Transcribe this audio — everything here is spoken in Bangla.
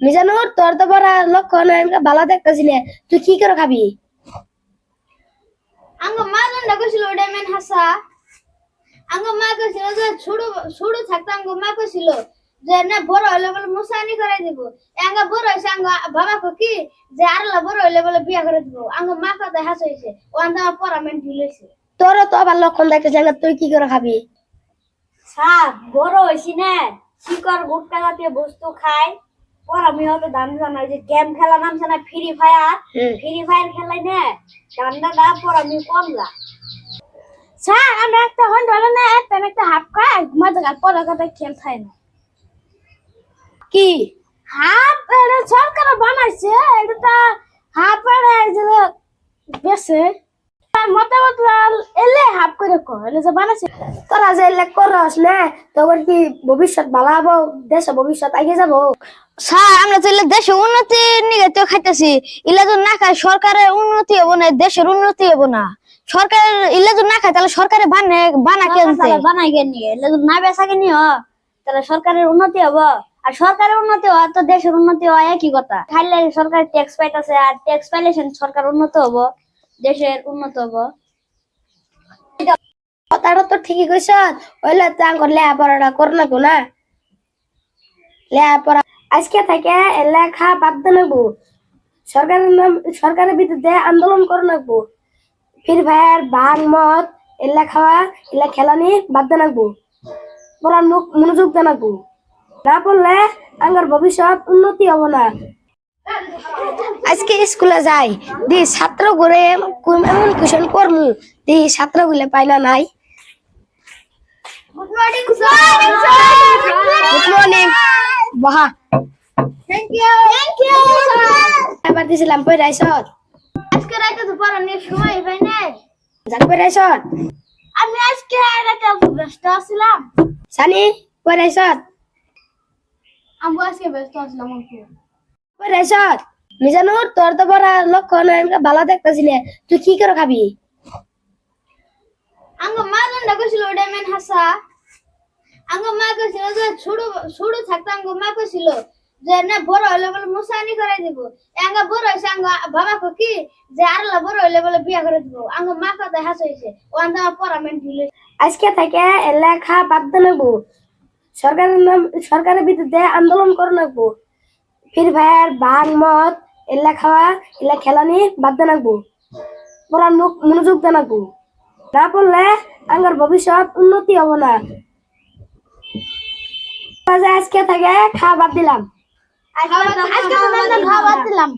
মিজানুর তোর তো বড় ভালো দেখতেছি না। তুই কি করে খাবি? আঙ্গ মা জন্ডা কইছিল ওটা মেন হাসা। আঙ্গ মা কইছিল যে ছুড়ু ছুড়ু থাকতে আঙ্গ মা কইছিল যে না বড় হইলে বলে মুসানি করে দিব। আঙ্গ বড় হইছে আঙ্গ বাবা কো? কি যে আরলা বড় হইলে বলে বিয়া করে দিব। আঙ্গ মা কথা হাস হইছে ও আন্দা পরামেন্ট ঢিলেছে তোর তো আবার লক্ষণ দেখতেছি না তুই কি করে খাবি? স্যার বড় হয়েছি না। শিকড় গুটকা জাতীয় বস্তু খাই। পর আমি হয়তো দাম জানা যে গেম খেলা নামছে না ফ্রি ফায়ার ফ্রি ফায়ার খেলাই না ঠান্ডাটা পর আমি কম যা। স্যার আমি একটা হন ধরে না একটা না একটা হাফ খাই মজা কাল পরে কথা খেল খাই না। কি? হাফ এটা সরকার বানাইছে এটা হাফ এটা বেছে। তার মতামত এলে হাফ করে কো এলে যে তোরা যে করস না তোর কি ভবিষ্যৎ ভালো হব? দেশে ভবিষ্যৎ আগে যাব? স্যার আমরা তো এলে দেশের উন্নতির নিগে তো খাইতেছি ইলা যদি না খায় সরকারের উন্নতি হব না দেশের উন্নতি হব না। সরকারের ইলা যদি না খায় তাহলে সরকারে বানে বানা কেনতে বানাই গেন নিয়ে? এলে যদি না বেচা কিনি তাহলে সরকারের উন্নতি হব। আর সরকারের উন্নতি হয় তো দেশের উন্নতি হয় একই কথা। খাইলে সরকার ট্যাক্স পাইতেছে আর ট্যাক্স পাইলে সরকার উন্নত হব। দেশের উন্নত হব কথাটা তো ঠিকই কইস ওইলে তো আঙ্কর লেখাপড়াটা কর না না। লেখাপড়া আজকে থেকে লেখা বাদ নেব সরকারের নাম সরকারের বিরুদ্ধে আন্দোলন করে নেব ফ্রি ফায়ার ভাং মদ এলা খাওয়া এলা খেলানি বাদ দিয়ে পড়ার মুখ- মনোযোগ দিয়ে নেব না পড়লে আঙ্গর ভবিষ্যৎ উন্নতি হব না। আজকে স্কুলে যাই। দি ছাত্র ঘুরে এমন কুশন করমু দি ছাত্র গুলে পাই না নাই good morning sir good morning Baha. Thank you thank you এবার দিছিলাম পয়রা আইসত আজকে রাতে তো পড়ানোর সময় পাই নাই। জানি পয়রা আইসত আমি আজকে ব্যস্ত ছিলাম সানি পয়রা আইসত আমি আজকে ব্যস্ত ছিলাম অল্প। পয়রা আইসত মিজানুর তোর তো বড় লক্ষণ ভালো দেখতেছি না। তুই কি করে খাবি? আঙ্গ মা জন্ডা কইছিল ওটা মেন হাসা। আঙ্গ মা কইছিল যে থাকতে আঙ্গ মা কইছিল যে না বড় বলে মুসানি করে দিব। আঙ্গ বড় হইছে আঙ্গ বাবা কো? কি যে আরলা বড় হইলে বলে বিয়া করে দিব। আঙ্গ মা কথা হাস হইছে। ও আন্দা পরামেন্ট ঢিলেছে আজকে থেকে লেখা বাদ দিয়ে নেব সরকারের নাম সরকারের বিরুদ্ধে আন্দোলন করে নেব ফ্রি ফায়ার বান, মদ এলা খাওয়া এলা খেলানি বাদ দিয়ে পড়ার মুখ- মনোযোগ দিয়ে নেব না পড়লে আমার ভবিষ্যৎ উন্নতি হব না। আজকে থেকে খাওয়া বাদ দিলাম। আজকে খাওয়া বাদ দিলাম।